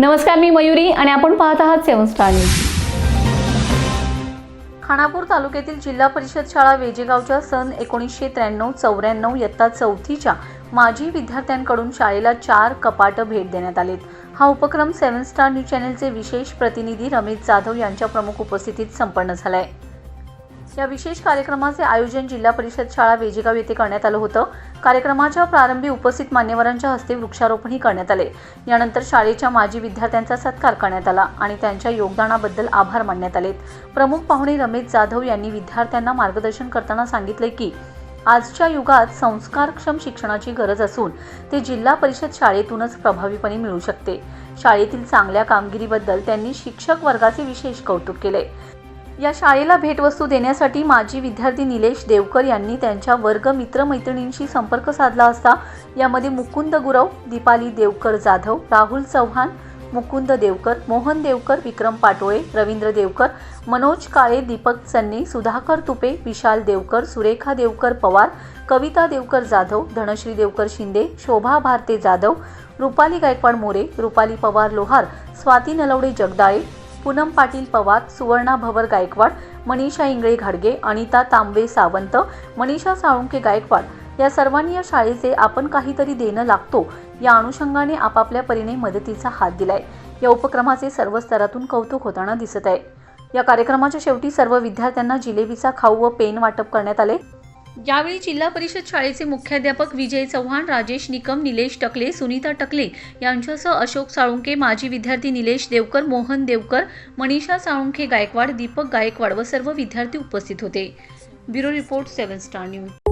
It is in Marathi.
नमस्कार मी मयुरी आणि आपण पाहत आहात सेवन स्टार न्यूज. खानापूर तालुक्यातील जिल्हा परिषद शाळा वेजेगावच्या सन एकोणीसशे त्र्याण्णव चौऱ्याण्णव इयत्ता चौथीच्या माजी विद्यार्थ्यांकडून शाळेला चार कपाटं भेट देण्यात आलेत. हा उपक्रम सेवन स्टार न्यूज चॅनलचे विशेष प्रतिनिधी रमेश जाधव यांच्या प्रमुख उपस्थितीत संपन्न झाला आहे या विशेष कार्यक्रमाचे आयोजन जिल्हा परिषद शाळा वेजेगाव येथे करण्यात आलं होतं. कार्यक्रमाच्या प्रारंभी उपस्थित मान्यवरांच्या हस्ते वृक्षारोपणही करण्यात आले. यानंतर शाळेच्या माजी विद्यार्थ्यांचा सत्कार करण्यात आला आणि त्यांच्या योगदानाबद्दल आभार मानण्यात आले प्रमुख पाहुणे रमेश जाधव यांनी विद्यार्थ्यांना मार्गदर्शन करताना सांगितले की आजच्या युगात संस्कारक्षम शिक्षणाची गरज असून ते जिल्हा परिषद शाळेतूनच प्रभावीपणे मिळू शकते. शाळेतील चांगल्या कामगिरीबद्दल त्यांनी शिक्षक वर्गाचे विशेष कौतुक केले. या शाळेला भेटवस्तू देण्यासाठी माजी विद्यार्थी निलेश देवकर यांनी त्यांच्या वर्ग मित्रमैत्रिणींशी संपर्क साधला असता यामध्ये मुकुंद गुरव दीपाली देवकर जाधव राहुल चव्हाण मुकुंद देवकर मोहन देवकर विक्रम पाटोळे रवींद्र देवकर मनोज काळे दीपक चन्ने सुधाकर तुपे विशाल देवकर सुरेखा देवकर पवार कविता देवकर जाधव धनश्री देवकर शिंदे शोभा भारते जाधव रुपाली गायकवाड मोरे रुपाली पवार लोहार स्वाती नलवडे जगदाळे पूनम पाटील पवार सुवर्णा भवर गायकवाड मनीषा इंगळे घाडगे अनिता तांबे सावंत मनीषा साळुंके गायकवाड या सर्वांनी या शाळेचे आपण काहीतरी देणं लागतो या अनुषंगाने आपापल्या परीने मदतीचा हात दिलाय. या उपक्रमाचे सर्व स्तरातून कौतुक होताना दिसत आहे. या कार्यक्रमाच्या शेवटी सर्व विद्यार्थ्यांना जिलेबीचा खाऊ व पेन वाटप करण्यात आले. यावेळी जिल्हा परिषद शाळेचे मुख्याध्यापक विजय चव्हाण राजेश निकम निलेश टकले सुनीता टकले यांच्यासह अशोक साळुंके माजी विद्यार्थी निलेश देवकर मोहन देवकर मनीषा साळुंखे गायकवाड दीपक गायकवाड व सर्व विद्यार्थी उपस्थित होते. Bureau report seven star news.